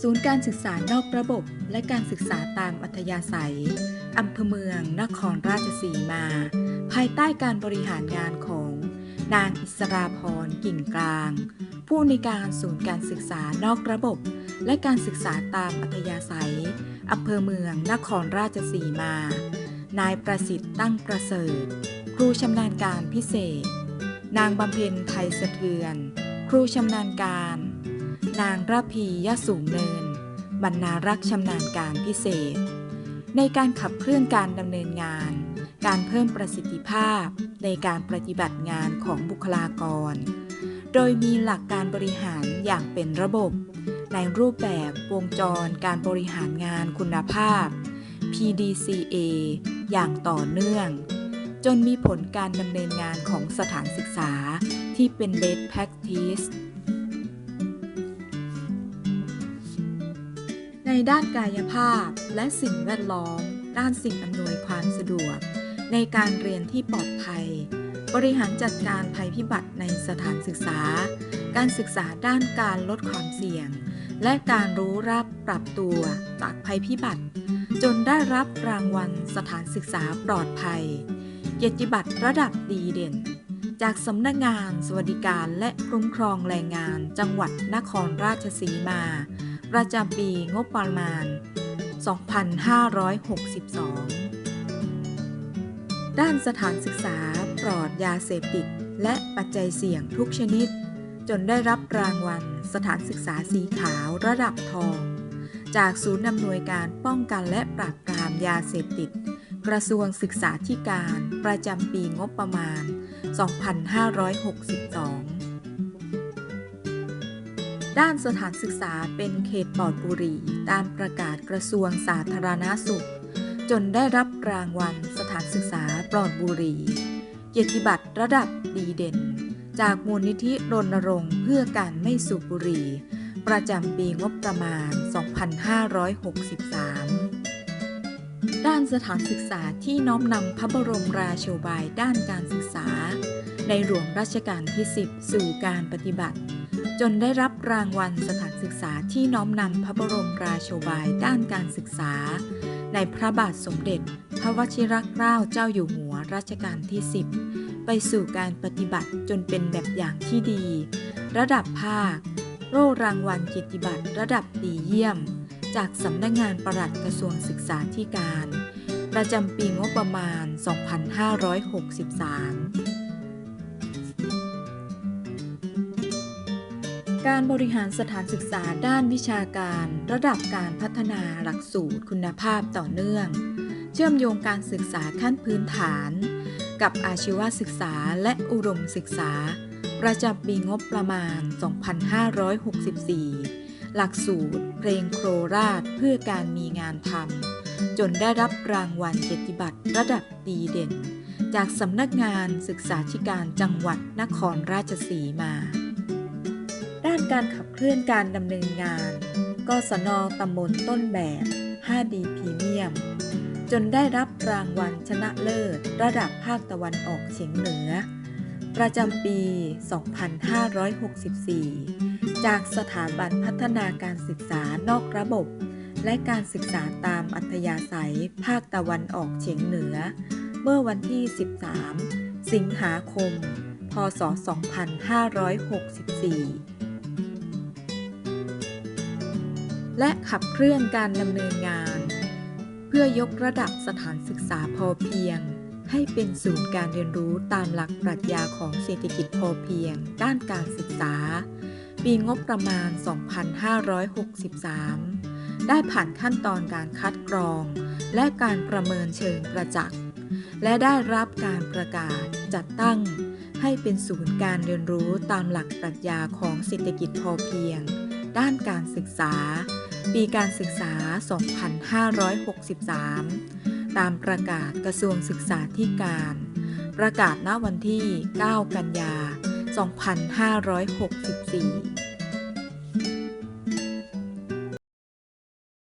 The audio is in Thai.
ศูนย์การศึกษานอกระบบและการศึกษาตามอัธยาศัย อำเภอเมือง นครราชสีมา ภายใต้การบริหารงานของ นางอิสราพรกิ่งกลาง ผู้ในการศูนย์การศึกษานอกระบบ และการศึกษาตามอัธยาศัย อำเภอเมือง นครราชสีมา นายประสิทธิ์ตั้งประเสริฐ ครูชำนาญการพิเศษ นางบำเพ็ญไทยสะเทือน ครูชำนาญการ นางระพียะสูงเนิน บรรณารักษ์ชำนาญการพิเศษ ในการขับเคลื่อนการดำเนินงาน การเพิ่มประสิทธิภาพในการปฏิบัติงานของบุคลากร โดยมีหลักการบริหารอย่างเป็นระบบ ในรูปแบบวงจรการบริหารงานคุณภาพ PDCA อย่างต่อเนื่อง จนมีผลการดำเนินงานของสถานศึกษาที่เป็น best practice ในด้านกายภาพและสิ่งแวดล้อม ด้านสิ่งอำนวยความสะดวก ในการเรียนที่ปลอดภัย บริหารจัดการภัยพิบัติในสถานศึกษา การศึกษาด้านการลดความเสี่ยง และการรู้รับปรับตัวจากภัยพิบัติ จนได้รับรางวัลสถานศึกษาปลอดภัย เกียรติบัตรระดับดีเด่น จากสำนักงานสวัสดิการและคุ้มครองแรงงานจังหวัดนครราชสีมา ประจำปีงบประมาณ 2562 ด้านสถานศึกษาปลอดยาเสพติดและปัจจัยเสี่ยงทุกชนิด จนได้รับรางวัล สถานศึกษาสีขาวระดับทอง จากศูนย์อำนวยการป้องกันและปราบปรามยาเสพติด กระทรวงศึกษาธิการ ประจำปีงบประมาณ 2562 ด้านสถานศึกษาเป็นเขตปลอดบุหรี่ตามประกาศกระทรวงสาธารณาสุข จนได้รับรางวัล สถานศึกษาปลอดบุหรี่เกียรติบัตรระดับดีเด่น จากมูลนิธิรณรงค์เพื่อการไม่สูบบุหรี่ ประจำปีงบประมาณ 2563 ด้านสถานศึกษาที่น้อมนำพระบรมราโชบายด้านการศึกษา ในหลวงรัชกาลที่ 10 สู่การปฏิบัติ จนได้รับรางวัลสถานศึกษาที่น้อมนำพระบรมราโชบายด้านการศึกษา ในพระบาทสมเด็จ พระวชิรเกล้าเจ้าอยู่หัวรัชกาลที่ 10 ไปสู่การปฏิบัติจนเป็นแบบอย่างที่ดี ระดับภาคโล่รางวัลเกียรติบัตรระดับดีเยี่ยม จากสำนักงงานประหลัดกระทรวงศึกษาธิการ ประจำปีงบประมาณ 2563การบริหารสถานศึกษาด้านวิชาการระดับการพัฒนาหลักสูตรคุณภาพต่อเนื่อง เชื่อมโยงการศึกษาขั้นพื้นฐาน กับอาชีวศึกษาและอุดมศึกษา ประจำปีงบประมาณ 2564 หลักสูตรเพลงโครราชเพื่อการมีงานทำจนได้รับรางวัลเกียรติบัตรระดับดีเด่น จากสำนักงานศึกษาธิการจังหวัดนครราชสีมา ด้านการขับเคลื่อนการดำเนินงานกศนตำบลต้นแบบ 5D พรีเมียม จนได้รับรางวัลชนะเลิศ ระดับภาคตะวันออกเฉียงเหนือ ประจำปี 2564 จากสถาบันพัฒนาการศึกษานอกระบบ และการศึกษาตามอัธยาศัยภาคตะวันออกเฉียงเหนือ เมื่อวันที่ 13 สิงหาคม พศ 2564และขับเคลื่อนการดำเนินงาน เพื่อยกระดับสถานศึกษาพอเพียง ให้เป็นศูนย์การเรียนรู้ตามหลักปรัชญาของเศรษฐกิจพอเพียง ด้านการศึกษา ปีงบประมาณ 2563 ได้ผ่านขั้นตอนการคัดกรอง และการประเมินเชิงประจักษ์ และได้รับการประกาศจัดตั้ง ให้เป็นศูนย์การเรียนรู้ตามหลักปรัชญาของเศรษฐกิจพอเพียง ด้านการศึกษา ปีการศึกษา 2563 ตามประกาศกระทรวงศึกษาธิการ ประกาศณวันที่ 9 กันยา 2564